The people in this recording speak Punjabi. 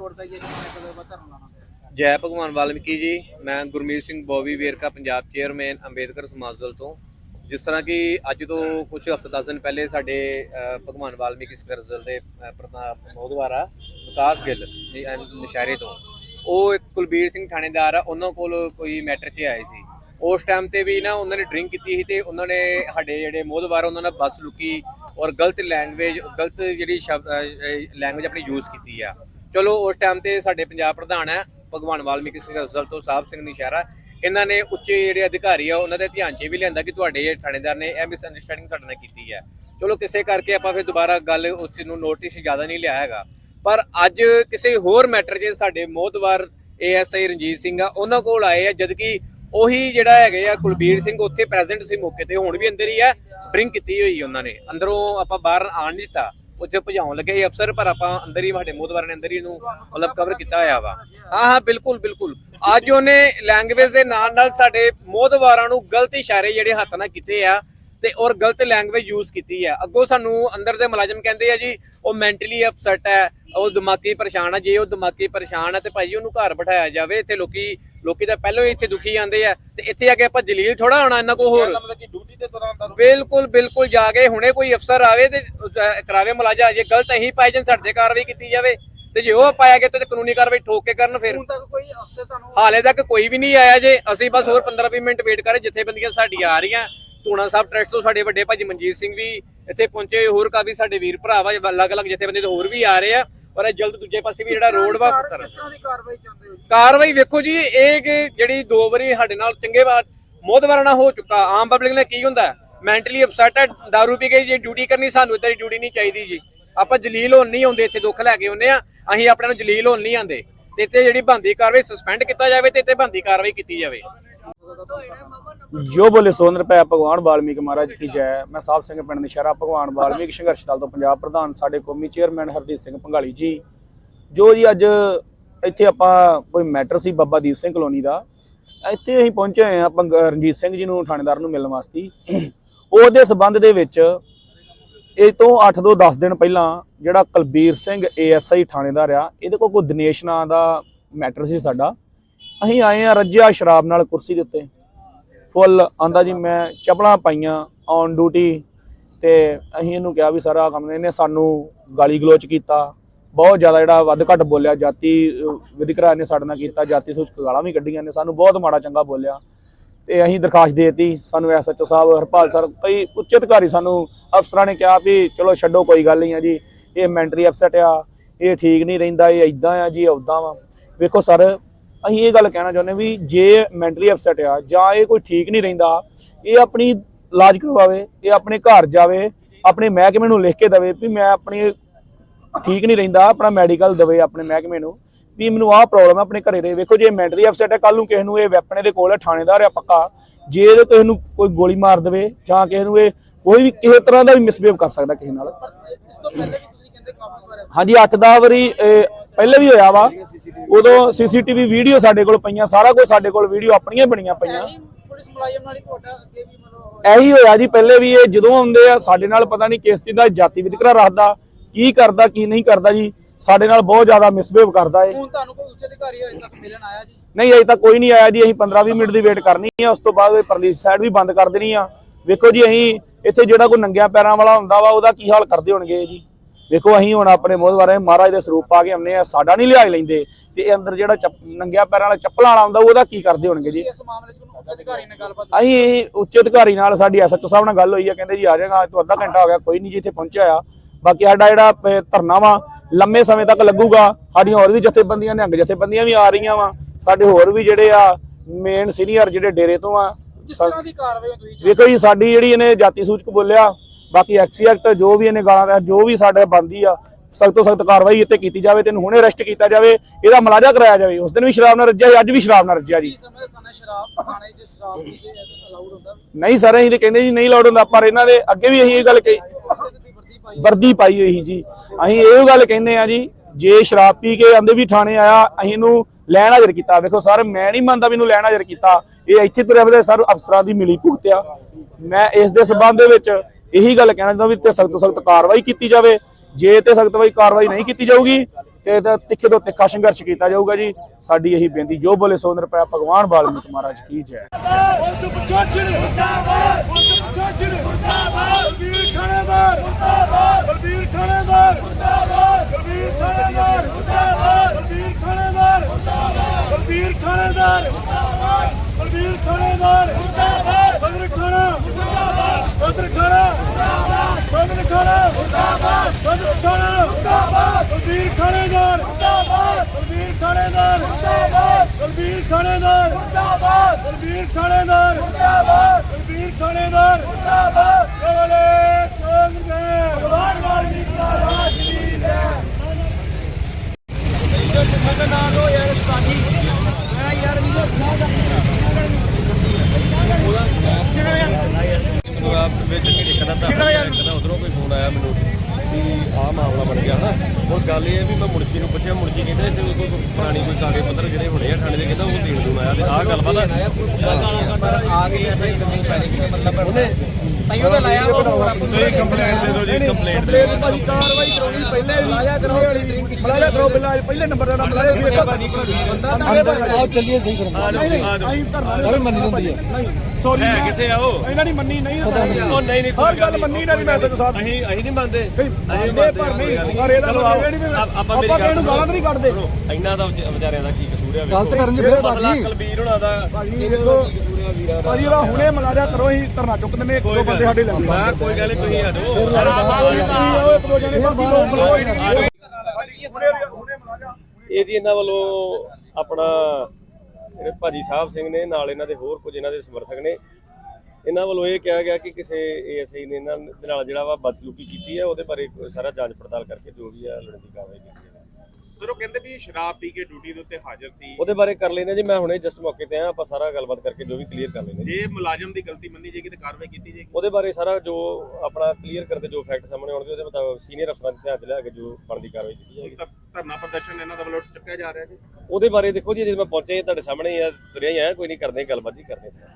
ਕੀ ਲੋੜ ਪਈ ਹੈ ਧਰਨਾ ਲਾਣਾ ਜੈ ਭਗਵਾਨ ਵਾਲਮੀਕੀ ਜੀ, ਮੈਂ ਗੁਰਮੀਤ ਸਿੰਘ ਬੋਵੀ ਵੇਰਕਾ, ਪੰਜਾਬ ਚੇਅਰਮੈਨ ਅੰਬੇਦਕਰ ਸਮਾਜਲ ਤੋਂ। ਜਿਸ ਤਰ੍ਹਾਂ ਕਿ ਅੱਜ ਤੋਂ ਕੁਝ ਹਫ਼ਤੇ, ਦਸ ਦਿਨ ਪਹਿਲੇ ਸਾਡੇ ਭਗਵਾਨ ਵਾਲਮੀਕੀ ਸੰਘਰਸ਼ ਦੇ ਮੋਦਵਾਰਾ ਵਿਕਾਸ ਗਿੱਲ ਨਿ- ਤੋਂ। ਉਹ ਇੱਕ ਕੁਲਬੀਰ ਸਿੰਘ ਥਾਣੇਦਾਰ ਆ, ਉਹਨਾਂ ਕੋਲ ਕੋਈ ਮੈਟਰ 'ਚ ਆਏ ਸੀ। ਉਸ ਟਾਈਮ ਤੇ ਵੀ ਨਾ ਉਹਨਾਂ ਨੇ ਡਰਿੰਕ ਕੀਤੀ ਸੀ ਤੇ ਉਹਨਾਂ ਨੇ ਸਾਡੇ ਜਿਹੜੇ ਮੋਦਵਾਰ ਉਹਨਾਂ ਨਾਲ ਬੱਸ ਲੁਕੀ ਔਰ ਗਲਤ ਲੈਂਗੁਏਜ, ਗਲਤ ਜਿਹੜੀ ਲੈਂਗੁਏਜ ਆਪਣੀ ਯੂਜ਼ ਕੀਤੀ ਆ। ਚਲੋ ਉਸ ਟਾਈਮ ਤੇ ਸਾਡੇ ਪੰਜਾਬ ਪ੍ਰਧਾਨ ਹੈ, ਭਗਵਾਨ ਵਾਲਮੀਕੀ ਸਿੰਘ ਦਲ ਤੋਂ ਸਾਹਿਬ ਸਿੰਘ ਨਿਸ਼ਾਰਾ। ਇਹਨਾਂ ਨੇ ਉੱਚੇ ਜਿਹੜੇ ਅਧਿਕਾਰੀ ਆ, ਉਹਨਾਂ ਦੇ ਧਿਆਨ 'ਚ ਇਹ ਵੀ ਲਿਆਂਦਾ ਕਿ ਤੁਹਾਡੇ ਥਾਣੇਦਾਰ ਨੇ, ਇਹ ਮਿਸ ਅੰਡਰਸਟੈਂਡਿੰਗ ਸਾਡੇ ਨਾਲ ਕੀਤੀ ਹੈ। ਚਲੋ ਕਿਸੇ ਕਰਕੇ ਆਪਾਂ ਫਿਰ ਦੁਬਾਰਾ ਗੱਲ ਉਸ ਚੀਜ਼ ਨੂੰ ਨੋਟਿਸ ਜ਼ਿਆਦਾ ਨਹੀਂ ਲਿਆ ਹੈਗਾ। ਪਰ ਅੱਜ ਕਿਸੇ ਹੋਰ ਮੈਟਰ 'ਚ ਸਾਡੇ ਮੋਹਤਵਾਰ ਏਐਸਆਈ ਰਣਜੀਤ ਸਿੰਘ ਆ, ਉਹਨਾਂ ਕੋਲ ਆਏ ਆ, ਜਦਕਿ ਉਹੀ ਜਿਹੜਾ ਹੈਗੇ ਆ ਕੁਲਬੀਰ ਸਿੰਘ ਉੱਥੇ ਪ੍ਰੈਜ਼ੈਂਟ ਸੀ ਮੌਕੇ ਤੇ, ਹੁਣ ਵੀ ਅੰਦਰ ਹੀ ਆ ਡਰਿੰਕ ਕੀਤੀ ਹੋਈ ਉਹਨਾਂ ਨੇ। ਅੰਦਰੋਂ ਆਪਾਂ ਬਾਹਰ ਆਣ ਨਹੀਂ ਦਿੱਤਾ। ਉੱਥੇ ਭਜਾਉਣ ਲੱਗੇ ਸੀ ਅਫਸਰ, ਪਰ ਆਪਾਂ ਅੰਦਰ ਹੀ, ਸਾਡੇ ਮੋਹਤਵਾਰ ਨੇ ਅੰਦਰ ਹੀ ਇਹਨੂੰ ਮਤਲਬ ਕਵਰ ਕੀਤਾ ਹੋਇਆ ਵਾ। ਹਾਂ ਹਾਂ, ਬਿਲਕੁਲ ਬਿਲਕੁਲ। ਅੱਜ ਉਹਨੇ ਲੈਂਗੁਏਜ ਦੇ ਨਾਲ ਨਾਲ ਸਾਡੇ ਮੋਹਤਵਾਰਾਂ ਨੂੰ ਗਲਤ ਇਸ਼ਾਰੇ ਜਿਹੜੇ ਹੱਥ ਨਾਲ ਕੀਤੇ ਆ ਤੇ ਔਰ ਗਲਤ ਲੈਂਗੁਏਜ ਯੂਜ਼ ਕੀਤੀ ਹੈ ਅੱਗੋਂ ਸਾਨੂੰ ਅੰਦਰ ਦੇ ਮੁਲਾਜ਼ਮ ਕਹਿੰਦੇ ਆ ਜੀ, ਉਹ ਮੈਂਟਲੀ ਅਪਸੈਟ ਹੈ, ਉਹ ਦਿਮਾਗੀ ਪਰੇਸ਼ਾਨ ਹੈ ਜੇ ਉਹ ਦਿਮਾਗੀ ਪਰੇਸ਼ਾਨ ਹੈ ਤੇ ਭਾਈ ਉਹਨੂੰ ਘਰ ਬਿਠਾਇਆ ਜਾਵੇ, ਇੱਥੇ ਲੋਕੀ ਲੋਕੀ ਤਾਂ ਪਹਿਲਾਂ ਹੀ ਇੱਥੇ ਦੁਖੀ ਆਂਦੇ ਆ। ਤੇ ਇੱਥੇ ਆ ਕੇ ਆਪਾਂ ਜਲੀਲ ਥੋੜਾ ਹੋਣਾ ਇਹਨਾਂ ਕੋ ਹੋਰ। ਦੇ ਦੌਰਾਨ ਦਾ ਬਿਲਕੁਲ ਬਿਲਕੁਲ ਜਾ ਕੇ ਹੁਣੇ ਕੋਈ ਅਫਸਰ ਆਵੇ ਤੇ ਅਹ ਕਰਾਵੇ ਮੁਲਾਜ਼ਾ। ਜੇ ਗਲਤ ਅਹੀਂ ਪਾਏ ਜਨ ਸਾਡੇ ਤੇ ਕਾਰਵਾਈ ਕੀਤੀ ਜਾਵੇ। ਤੇ ਜੇ ਉਹ ਪਾਇਆ ਗਿਆ ਤੇ ਕਾਨੂੰਨੀ ਕਾਰਵਾਈ ਠੋਕ ਕੇ ਕਰਨ ਫਿਰ। ਹੁਣ ਤੱਕ ਕੋਈ ਅਫਸਰ ਤੁਹਾਨੂੰ ਹਾਲੇ ਤੱਕ ਕੋਈ ਵੀ ਨਹੀਂ ਆਇਆ ਜੇ। ਅਸੀਂ ਬਸ ਹੋਰ 15-20 ਮਿੰਟ ਵੇਟ ਕਰੇ ਜਿੱਥੇ ਬੰਦੀਆਂ ਸਾਡੀਆਂ ਆ ਰਹੀਆਂ। ਧੂਣਾ ਸਾਹਿਬ ਟਰੈਕਟ ਤੋਂ ਸਾਡੇ ਵੱਡੇ ਭਾਜੀ ਮਨਜੀਤ ਸਿੰਘ ਵੀ ਇੱਥੇ ਪਹੁੰਚੇ ਹੋਰ ਕਾਫੀ ਸਾਡੇ ਵੀਰ ਭਰਾ ਵਾ ਅਲੱਗ-ਅਲੱਗ ਜਿੱਥੇ ਬੰਦੇ ਤੋਂ ਹੋਰ ਵੀ ਆ ਰਹੇ ਆ। ਪਰ ਇਹ ਜਲਦ ਦੂਜੇ ਪਾਸੇ ਵੀ ਜਿਹੜਾ ਰੋਡ ਵਾ ਕਿਸ ਤਰ੍ਹਾਂ ਦੀ ਕਾਰਵਾਈ ਚਾਹੁੰਦੇ ਹੋ ਜੀ? ਕਾਰਵਾਈ ਵੇਖੋ ਜੀ ਇਹ ਕਿ ਜਿਹੜੀ ਦੋ ਵਾਰੀ ਸਾਡੇ ਨਾਲ ਚੰਗੇ ਬਾਤ ਮੋਦਵਾਰਾ ਹੋ ਚੁੱਕਾ। ਆਮ ਪਬਲਿਕ ਨੇ ਕੀ ਹੁੰਦਾ? ਮੈਂਟਲੀ ਅਪਸੈਟ ਹੈ, दारू ਪੀ ਕੇ ਜੇ ਡਿਊਟੀ ਕਰਨੀ, ਸਾਨੂੰ ਇਦਾਂ ਦੀ ਡਿਊਟੀ ਨਹੀਂ ਚਾਹੀਦੀ ਜੀ। ਆਪਾਂ ਜਲੀਲ ਹੋਣ ਨਹੀਂ ਆਉਂਦੇ, ਇੱਥੇ ਦੁੱਖ ਲੈ ਕੇ ਆਉਂਦੇ ਆ। ਅਸੀਂ ਆਪਣੇ ਨੂੰ ਜਲੀਲ ਹੋਣ ਨਹੀਂ ਆਉਂਦੇ। ਤੇ ਇੱਥੇ ਜਿਹੜੀ ਬੰਦੀ ਕਾਰਵਾਈ ਸਸਪੈਂਡ ਕੀਤਾ ਜਾਵੇ ਤੇ ਇੱਥੇ ਬੰਦੀ ਕਾਰਵਾਈ ਕੀਤੀ ਜਾਵੇ। ਜੋ ਬੋਲੇ ਸੋ ਨਿਰਭੈ ਭਗਵਾਨ ਵਾਲਮੀਕ ਮਹਾਰਾਜ ਕੀ ਜੈ। ਮੈਂ ਸਾਹਿਬ ਸਿੰਘ ਪਿੰਡ ਨਿਸ਼ਾਰਾ ਭਗਵਾਨ ਵਾਲਮੀਕ ਸੰਘਰਸ਼ ਦਲ ਤੋਂ ਪੰਜਾਬ ਪ੍ਰਧਾਨ, ਸਾਡੇ ਕੌਮੀ ਚੇਅਰਮੈਨ ਹਰਦੀਪ ਸਿੰਘ ਭੰਗਾਲੀ ਜੀ। ਜੋ ਜੀ ਅੱਜ ਇੱਥੇ ਆਪਾਂ ਕੋਈ ਮੈਟਰ ਸੀ ਬਾਬਾ ਦੀਪ ਸਿੰਘ ਕਲੋਨੀ ਦਾ ਇੱਥੇ ਅਸੀਂ ਪਹੁੰਚੇ ਹੋਏ ਹਾਂ ਭੰਗ- ਰਣਜੀਤ ਸਿੰਘ ਜੀ ਨੂੰ, ਥਾਣੇਦਾਰ ਨੂੰ ਮਿਲਣ ਵਾਸਤੇ। ਉਹਦੇ ਸਬੰਧ ਦੇ ਵਿੱਚ ਇਹ ਤੋਂ 8 ਤੋਂ 10 ਦਿਨ ਪਹਿਲਾਂ ਜਿਹੜਾ ਕੁਲਬੀਰ ਸਿੰਘ ਏਐਸਆਈ ਥਾਣੇਦਾਰ ਆ, ਇਹਦੇ ਕੋਲ ਕੋਈ ਦਿਨੇਸ਼ ਨਾਂ ਦਾ ਮੈਟਰ ਸੀ ਸਾਡਾ। ਅਸੀਂ ਆਏ ਆ ਰੱਜਿਆ ਸ਼ਰਾਬ ਨਾਲ ਕੁਰਸੀ ਦੇ ਉੱਤੇ। ਫੁੱਲ ਆਂਦਾ ਜੀ, ਮੈਂ ਚਪਲਾਂ ਪਾਈਆਂ ਔਨ ਡਿਊਟੀ ਤੇ ਅਸੀਂ ਇਹਨੂੰ ਕਿਹਾ ਵੀ, ਸਾਰਾ ਕੰਮ ਇਹਨੇ ਸਾਨੂੰ ਗਾਲੀ ਗਲੋਚ ਕੀਤਾ। ਬਹੁਤ ਜ਼ਿਆਦਾ ਜਿਹੜਾ ਵੱਧ ਘੱਟ ਬੋਲਿਆ ਜਾਤੀ ਅਹ, ਨੇ ਸਾਡੇ ਨਾਲ ਕੀਤਾ ਜਾਤੀ ਸੂਚਕ ਗਾਲਾਂ ਵੀ ਕੱਢੀਆਂ ਨੇ ਸਾਨੂੰ ਬਹੁਤ ਮਾੜਾ ਚੰਗਾ ਬੋਲਿਆ। ਤੇ ਅਸੀਂ ਦਰਖਾਸਤ ਦੇਤੀ ਸਾਨੂੰ ਐਸਐਚਓ ਸਾਹਿਬ ਹਰਪਾਲ ਸਰ ਕਈ ਉੱਚ ਅਧਿਕਾਰੀ ਸਾਨੂੰ ਅਫਸਰਾਂ ਨੇ ਕਿਹਾ ਵੀ ਚਲੋ ਛੱਡੋ ਕੋਈ ਗੱਲ ਨਹੀਂ ਆ ਜੀ ਇਹ ਮੈਂਟਰੀ ਅਪਸੈਟ ਆ ਇਹ ਠੀਕ ਨਹੀਂ ਰਹਿੰਦਾ ਇਹ ਇਦਾਂ ਆ ਜੀ ਉਦਾਂ ਵਾ। ਵੇਖੋ ਸਰ ਅਸੀਂ ਇਹ ਗੱਲ ਕਹਿਣਾ ਚਾਹੁੰਦੇ ਵੀ ਜੇ ਮੈਂਟਲੀ ਅਪਸੈਟ ਆ ਜਾਂ ਇਹ ਕੋਈ ਠੀਕ ਨਹੀਂ ਰਹਿੰਦਾ ਇਹ ਆਪਣੀ ਇਲਾਜ ਕਰਵਾਵੇ ਇਹ ਆਪਣੇ ਘਰ ਜਾਵੇ ਆਪਣੇ ਮਹਿਕਮੇ ਨੂੰ ਲਿਖ ਕੇ ਦੇਵੇ ਵੀ ਮੈਂ ਆਪਣੀ ਠੀਕ ਨਹੀਂ ਰਹਿੰਦਾ ਆਪਣਾ ਮੈਡੀਕਲ ਦੇਵੇ ਆਪਣੇ ਮਹਿਕਮੇ ਨੂੰ। ਵੀ ਮੈਨੂੰ ਆਹ ਪ੍ਰੋਬਲਮ ਹੈ ਆਪਣੇ ਘਰੇ ਰਹੇ। ਵੇਖੋ ਜੇ ਮੈਂਟਲੀ ਅਪਸੈਟ ਹੈ ਕੱਲ ਨੂੰ ਕਿਸੇ ਨੂੰ ਇਹ ਵੈਪਨ ਦੇ ਕੋਲ ਥਾਣੇਦਾਰ ਆ ਪੱਕਾ। ਜੇ ਇਹਦੇ ਕਿਸੇ ਨੂੰ ਕੋਈ ਗੋਲੀ ਮਾਰ ਦੇਵੇ ਜਾਂ ਕਿਸੇ ਨੂੰ ਇਹ ਕੋਈ ਵੀ ਕਿਸੇ ਤਰ੍ਹਾਂ ਦਾ ਵੀ ਮਿਸਬੀਹੇਵ ਕਰ ਸਕਦਾ ਕਿਸੇ ਨਾਲ। ਪਰ ਇਸ ਤੋਂ ਪਹਿਲੇ ਵੀ ਤੁਸੀਂ ਕਹਿੰਦੇ ਕਾਫੀ ਵਾਰ ਹਾਂਜੀ 8-10 ਵਾਰੀ ਪਹਿਲੇ ਵੀ ਹੋਇਆ ਵਾ। ਉਦੋਂ ਸੀਸੀਟੀਵੀ ਵੀਡੀਓ ਸਾਡੇ ਕੋਲ ਪਈਆਂ ਸਾਰਾ ਕੁਝ ਸਾਡੇ ਕੋਲ ਵੀਡੀਓ ਆਪਣੀਆਂ ਬਣੀਆਂ ਪਈਆਂ। ਇਹੀ ਪੁਲਿਸ ਮੁਲਾਜ਼ਮ ਨਾਲ ਹੀ ਤੁਹਾਡਾ ਅੱਗੇ ਵੀ ਮਤਲਬ ਇਹੀ ਹੋਇਆ ਜੀ ਪਹਿਲੇ ਵੀ ਇਹ ਜਦੋਂ ਆਉਂਦੇ ਆ ਸਾਡੇ ਨਾਲ ਪਤਾ ਨਹੀਂ ਕਿਸ ਦੀ ਦਾ ਜਾਤੀ ਵਿਤਕਰਾ ਰੱਖਦਾ ਕੀ ਕਰਦਾ ਕੀ ਨਹੀਂ ਕਰਦਾ ਜੀ ਸਾਡੇ ਨਾਲ ਬਹੁਤ ਜ਼ਿਆਦਾ ਮਿਸਬਿਹੇਵ ਕਰਦਾ ਏ ਹੁਣ ਤੁਹਾਨੂੰ ਕੋਈ ਉੱਚ ਅਧਿਕਾਰੀ ਹਜੇ ਤੱਕ ਮਿਲਣ ਆਇਆ ਜੀ? ਨਹੀਂ ਅਜੇ ਤੱਕ ਕੋਈ ਨਹੀਂ ਆਇਆ ਜੀ ਅਸੀਂ 15-20 ਮਿੰਟ ਦੀ ਵੇਟ ਕਰਨੀ ਆ ਉਸ ਤੋਂ ਬਾਅਦ ਇਹ ਪਰਲੀ ਸਾਈਡ ਵੀ ਬੰਦ ਕਰ ਦੇਣੀ ਆ। ਵੇਖੋ ਜੀ ਅਸੀਂ ਇੱਥੇ ਜਿਹੜਾ ਕੋਈ ਨੰਗਿਆਂ ਪੈਰਾਂ ਵਾਲਾ ਹੁੰਦਾ ਵਾ ਉਹਦਾ ਕੀ ਹਾਲ ਕਰਦੇ ਹੋਣਗੇ ਜੀ? ਵੇਖੋ ਅਸੀਂ ਹੁਣ ਆਪਣੇ ਮੋਹਦਵਾਰੇ ਮਹਾਰਾਜ ਦੇ ਸਰੂਪ ਪਾ ਕੇ ਆਉਂਦੇ ਆ ਸਾਡਾ ਨਹੀਂ ਲਿਆਜ ਲੈਂਦੇ। ਤੇ ਇਹ ਅੰਦਰ ਜਿਹੜਾ ਨੰਗਿਆਂ ਪੈਰਾਂ ਵਾਲਾ ਚੱਪਲਾਂ ਵਾਲਾ ਹੁੰਦਾ ਉਹਦਾ ਕੀ ਕਰਦੇ ਹੋਣਗੇ ਜੀ? ਇਸ ਮਾਮਲੇ 'ਚ ਕੋਈ ਉੱਚ ਅਧਿਕਾਰੀ ਨਾਲ ਗੱਲਬਾਤ ਅਸੀਂ ਉੱਚ ਅਧਿਕਾਰੀ ਨਾਲ ਸਾਡੀ ਐਸਐਚਓ ਸਾਹਿਬ ਨਾਲ ਗੱਲ ਹੋਈ ਆ ਕਹਿੰਦੇ ਜੀ ਆ ਜਾਏਗਾ ਅੱਜ ਤੋਂ ਅੱਧਾ ਘੰਟਾ ਹੋ ਗਿਆ ਕੋਈ ਨਹੀਂ ਜੀ ਇੱਥੇ ਪਹੁੰਚਿਆ ਆ। ਬਾਕੀ ਸਾਡਾ ਜਿਹੜਾ ਧਰਨਾ ਵਾ ਲੰਮੇ ਸਮੇਂ ਤੱਕ ਲੱਗੂਗਾ। ਸਾਡੀਆਂ ਹੋਰ ਵੀ ਜਥੇਬੰਦੀਆਂ ਨਿਹੰਗ ਜਥੇਬੰਦੀਆਂ ਵੀ ਆ ਰਹੀਆਂ ਵਾ। ਸਾਡੇ ਹੋਰ ਵੀ ਜਿਹੜੇ ਆ ਮੇਨ ਸੀਨੀਅਰ ਜਿਹੜੇ ਡੇਰੇ ਤੋਂ ਆ ਵੇਖੋ ਜੀ ਸਾਡੀ ਜਿਹੜੀ ਇਹਨੇ ਜਾਤੀ ਸੂਚਕ ਬੋਲਿਆ ਬਾਕੀ ਐਕਸੀ ਐਕਟ ਜੋ ਵੀ ਇਹਨੇ ਗਾਲਾਂ ਦਾ ਜੋ ਵੀ ਸਾਡੇ ਬੰਦੀ ਆ ਸਖਤ ਤੋਂ ਸਖਤ ਕਾਰਵਾਈ ਇੱਥੇ ਕੀਤੀ ਜਾਵੇ ਤੇ ਇਹਨੂੰ ਹੁਣੇ ਅਰੈਸਟ ਕੀਤਾ ਜਾਵੇ ਇਹਦਾ ਮਲਾਜਾ ਕਰਾਇਆ ਜਾਵੇ। ਉਸ ਦਿਨ ਵੀ ਸ਼ਰਾਬ ਨਾਲ ਰੱਜਿਆ ਅੱਜ ਵੀ ਸ਼ਰਾਬ ਨਾਲ ਰੱਜਿਆ ਜੀ। ਨਹੀਂ ਸਰ ਅਸੀਂ ਤੇ ਕਹਿੰਦੇ ਜੀ ਨਹੀਂ ਲੋੜ ਹੁੰਦਾ ਪਰ ਇਹਨਾਂ ਦੇ ਅੱਗੇ ਵੀ ਅਸੀਂ ਇਹ ਗੱਲ ਕਹੀ। ਵਰਦੀ ਪਾਈ ਹੋਈ ਜੀ। ਅਸੀਂ ਇਹੋ ਗੱਲ ਕਹਿੰਦੇ ਆ ਜੀ, ਜੇ ਸ਼ਰਾਬ ਪੀ ਕੇ ਆਂਦੇ ਵੀ ਥਾਣੇ ਆਇਆ, ਅਸੀਂ ਇਹਨੂੰ ਲੈਣ ਹਾਜ਼ਰ ਕੀਤਾ। ਵੇਖੋ ਸਰ, ਮੈਂ ਨਹੀਂ ਮੰਨਦਾ ਵੀ ਇਹਨੂੰ ਲੈਣ ਹਾਜ਼ਰ ਕੀਤਾ। ਇਹ ਇੱਥੇ ਤੁਰਿਆ ਫਿਰਦਾ ਸਰ, ਅਫਸਰਾਂ ਦੀ ਮਿਲੀ ਭੁਗਤ ਆ। ਮੈਂ ਇਸ ਦੇ ਸਬੰਧ ਦੇ ਵਿੱਚ ਇਹੀ ਗੱਲ ਕਹਿਣਾ ਚਾਹੁੰਦਾ ਵੀ ਤੇ ਸਖਤ ਸਖਤ ਕਾਰਵਾਈ ਕੀਤੀ ਜਾਵੇ। ਜੇ ਤੇ ਸਖਤ ਕਾਰਵਾਈ ਨਹੀਂ ਕੀਤੀ ਜਾਊਗੀ ਤੇ ਇਹਦਾ ਤਿੱਖੇ ਤੋਂ ਤਿੱਖਾ ਸੰਘਰਸ਼ ਕੀਤਾ ਜਾਊਗਾ ਜੀ ਸਾਡੀ ਇਹੀ ਬੇਨਤੀ ਜੋ ਬੋਲੇ ਸੋ ਨਿਰਪੈ ਭਗਵਾਨ ਵਾਲਮੀਕ ਮਹਾਰਾਜ ਕੀ ਜੈ ਉਸ ਬਲਬੀਰ ਥਾਣੇਦਾਰ ਬਲਬੀਰ ਥਾਣੇਦਾਰ ਮੁਰਦਾਬਾਦ ਬਦਰ ਖਾਣਾ ਮੁਰਦਾਬਾਦ ਬਦਰ ਖਾਣਾ ਮੁਰਦਾਬਾਦ ਬਦਰ ਖਾਣਾ ਮੁਰਦਾਬਾਦ ਬਦਰ ਖਾਣਾ ਮੁਰਦਾਬਾਦ ਬਲਬੀਰ ਥਾਣੇਦਾਰ ਮੁਰਦਾਬਾਦ ਬਲਬੀਰ ਥਾਣੇਦਾਰ ਮੁਰਦਾਬਾਦ ਬਲਬੀਰ ਥਾਣੇਦਾਰ ਮੁਰਦਾਬਾਦ ਬਲਬੀਰ ਥਾਣੇਦਾਰ ਮੁਰਦਾਬਾਦ ਬਲਬੀਰ ਥਾਣੇਦਾਰ ਮੁਰਦਾਬਾਦ ਬੋਲੇ ਕਾਂਗਰਸ ਭਗਵਾਨ ਵਾਲਮੀਕ ਮਹਾਰਾਜ ਕੀ ਜੈ ਮੈਨੂੰ ਆਪ ਵਿੱਚ ਦੇਖਦਾ ਤਾਂ ਦੇਖਦਾ ਉਧਰੋਂ ਕੋਈ ਫੋਨ ਆਇਆ ਮੈਨੂੰ ਵੀ ਆਹ ਮਾਮਲਾ ਬਣ ਗਿਆ ਹਨਾ ਹੁਣ ਗੱਲ ਇਹ ਹੈ ਵੀ ਮੈਂ ਮੁਨਸ਼ੀ ਨੂੰ ਪੁੱਛਿਆ ਮੁਨਸ਼ੀ ਕਹਿੰਦਾ ਇੱਥੇ ਕੋਈ ਕੋਈ ਪੁਰਾਣੀ ਕੋਈ ਕਾਗਜ਼ ਪੱਤਰ ਜਿਹੜੇ ਹੋਣੇ ਆ ਥਾਣੇ ਦੇ ਕਹਿੰਦਾ ਉਹ ਦੇਣ ਦੂਣ ਆਇਆ ਤੇ ਆਹ ਗੱਲ ਪਤਾ ਪਰ ਆ ਗਈ ਐ ਫਿਰ ਗੰਦੀ ਸ਼ਾਇਰੀ ਕਿ ਮਤਲਬ ਉਹਨੇ ਤਾਈਓ ਤਾਂ ਲਾਇਆ ਉਹ ਤੁਸੀਂ ਕੰਪਲੇਂਟ ਦੇ ਦਿਓ ਜੀ ਕੰਪਲੇਂਟ ਕੰਪਲੇਂਟ ਭਾਜੀ ਕਾਰਵਾਈ ਕਰਾਉਣੀ ਪਹਿਲੇ ਲਾਇਆ ਕਰੋ ਡਰਿੰਕ ਮਲਾਇਆ ਕਰੋ ਪਹਿਲਾਂ ਪਹਿਲੇ ਨੰਬਰ ਦਾ ਨਾਮ ਮਲਾਇਆ ਸੀ ਬੰਦਾ ਤਾਂ ਆਓ ਚੱਲੀਏ ਸਹੀ ਕਰੋ ਨਹੀਂ ਨਹੀਂ ਅਸੀਂ ਧਰਨਾ ਸਾਰੇ ਮੰਨੀ ਹੁੰਦੀ ਹੈ ਨਹੀਂ ਸੌਰੀ ਹੈ ਕਿੱਥੇ ਆ ਉਹ? ਇਹਨਾਂ ਦੀ ਮੰਨੀ ਨਹੀਂ ਉਹ ਨਹੀਂ ਨਹੀਂ ਹਰ ਗੱਲ ਮੰਨੀ ਨਾ ਦੀ ਮੈਸੇਜ ਸਾਹਿਬ ਅਸੀਂ ਅਸੀਂ ਨਹੀਂ ਮੰਨਦੇ। ਮੰਨਦੇ ਪਰ ਨਹੀਂ ਪਰ ਇਹਦਾ ਮਤਲਬ ਇਹ ਨਹੀਂ ਵੀ ਆਪਾਂ ਮੇਰੀ ਆਪਾਂ ਇਹਨੂੰ ਗਾਲਾਂ ਨਹੀਂ ਕੱਢਦੇ। ਇੰਨਾ ਦਾ ਵਿਚ- ਵਿਚਾਰਿਆਂ ਦਾ ਕੀ ਕਸੂਰ ਹੈ ਗਲਤ ਕਰਨ 'ਚ ਫਿਰ ਮਸਲਾ ਕਲਬੀਰ ਹੋਣਾ ਦਾ ਭਾਜੀ ਦੇਖੋ ਭਾਜੀ ਇਹਦਾ ਹੁਣੇ ਮਲਾਜਾ ਕਰੋ ਅਸੀਂ ਧਰਨਾ ਚੁੱਕ ਦਿੰਦੇ ਇੱਕ ਦੋ ਬੰਦੇ ਸਾਡੇ ਲੱਗੇ ਮੈਂ ਕੋਈ ਗੱਲ ਨਹੀਂ ਤੁਸੀਂ ਆ ਜਾਓ। ਇੱਕ ਦੋ ਜਣੇ ਬਾਕੀ ਲੋਕ ਲੋ ਹੀ ਨਹੀਂ ਇਹ ਜੀ ਇਹਨਾਂ ਵੱਲੋਂ ਆਪਣਾ ਜਿਹੜੇ ਭਾਜੀ ਸਾਹਿਬ ਸਿੰਘ ਨੇ ਨਾਲ ਇਹਨਾਂ ਦੇ ਹੋਰ ਕੁਝ ਇਹਨਾਂ ਦੇ ਸਮਰਥਕ ਨੇ। ਇਹਨਾਂ ਵੱਲੋਂ ਇਹ ਕਿਹਾ ਗਿਆ ਕਿ ਕਿਸੇ ਏਐਸਆਈ ਨੇ ਇਹਨਾਂ ਦੇ ਨਾਲ ਜਿਹੜਾ ਵਾ ਬਦਸਲੂਕੀ ਕੀਤੀ ਹੈ ਉਹਦੇ ਬਾਰੇ ਸਾਰਾ ਜਾਂਚ ਪੜਤਾਲ ਕਰਕੇ ਜੋ ਵੀ ਲੜਨ ਦੀ ਕਾਰਵਾਈ ਕੀਤੀ ਹੈ ਸਰ ਉਹ ਕਹਿੰਦੇ ਵੀ ਸ਼ਰਾਬ ਪੀ ਕੇ ਡਿਊਟੀ ਦੇ ਉੱਤੇ ਹਾਜ਼ਰ ਸੀ। ਉਹਦੇ ਬਾਰੇ ਕਰ ਲੈਣੇ ਜੀ ਮੈਂ ਹੁਣੇ ਜਸਟ ਮੌਕੇ ਤੇ ਆ ਆਪਾਂ ਸਾਰਾ ਗੱਲਬਾਤ ਕਰਕੇ ਜੋ ਵੀ ਕਲੀਅਰ ਕਰ ਲੈਣੇ ਜੇ। ਮੁਲਾਜ਼ਮ ਦੀ ਗਲਤੀ ਮੰਨੀ ਜਾਏਗੀ ਤੇ ਕਾਰਵਾਈ ਕੀਤੀ ਜਾਏਗੀ। ਉਹਦੇ ਬਾਰੇ ਸਾਰਾ ਜੋ ਆਪਣਾ ਕਲੀਅਰ ਕਰਕੇ ਜੋ ਫੈਕਟ ਸਾਹਮਣੇ ਆਉਣਗੇ ਉਹਦੇ ਮੁਤਾਬਕ ਸੀਨੀਅਰ ਅਫਸਰਾਂ ਦੇ ਧਿਆਨ 'ਚ ਲਿਆ ਕੇ ਜੋ ਬਣਦੀ ਕਾਰਵਾਈ ਕੀਤੀ ਜਾਏਗੀ। ਤਾਂ ਧਰਨਾ ਪ੍ਰਦਰਸ਼ਨ ਇਹਨਾਂ ਦਾ ਵੱਲੋਂ ਚੁੱਕਿਆ ਜਾ ਰਿਹਾ ਜੀ ਉਹਦੇ ਬਾਰੇ ਦੇਖੋ ਜੀ ਜਦੋਂ ਮੈਂ ਪਹੁੰਚਿਆ ਜੀ ਤੁਹਾਡੇ ਸਾਹਮਣੇ ਹੀ ਆ, ਤੁਰਿਆ ਹੀ ਆਇਆ, ਕੋਈ ਨਹੀਂ, ਕਰਦੇ ਗੱਲਬਾਤ ਜੀ, ਕਰਦੇ ਹਾਂ।